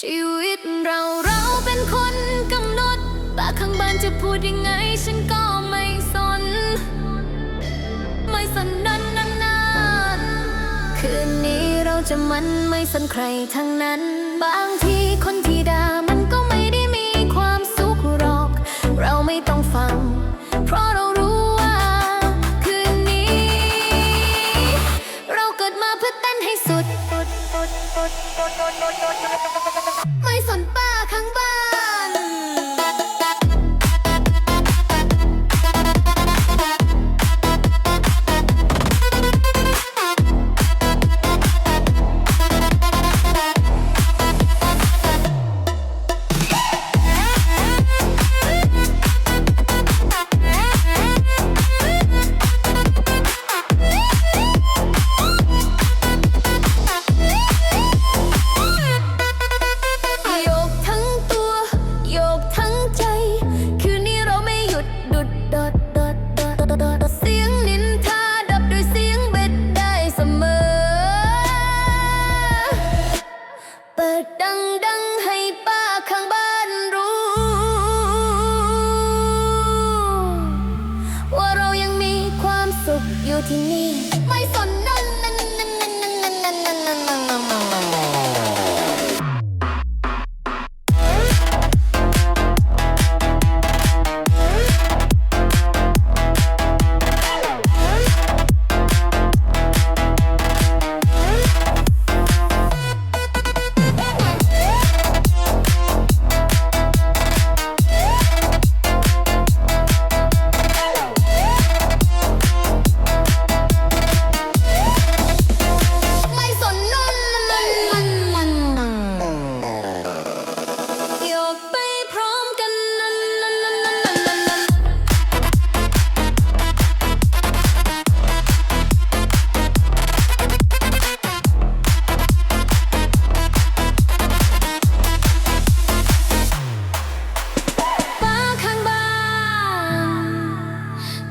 ชีวิตเราเราเป็นคนกำหนดปาข้างบ้านจะพูดยังไงฉันก็ไม่สน ไม่สนนันนานนานคืนนี้เราจะมันไม่สนใครทั้งนั้น บางทีคนที่ด่ามันก็ไม่ได้มีความสุขหรอก เราไม่ต้องฟัง เพราะเรารู้ว่า คืนนี้ เราเกิดมาเพื่อเต้นให้สุด ไม่สนป้าข้างบ้าน ดดังดังให้ป้าข้างบ้านรู้ ว่าเรายังมีความสุขอยู่ที่นี่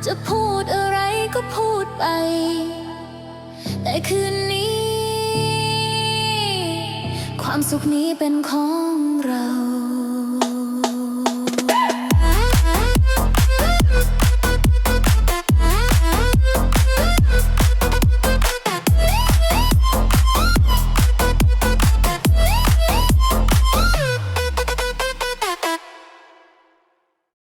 จะพูดอะไรก็พูดไป แต่คืนนี้ ความสุขนี้เป็นของเรา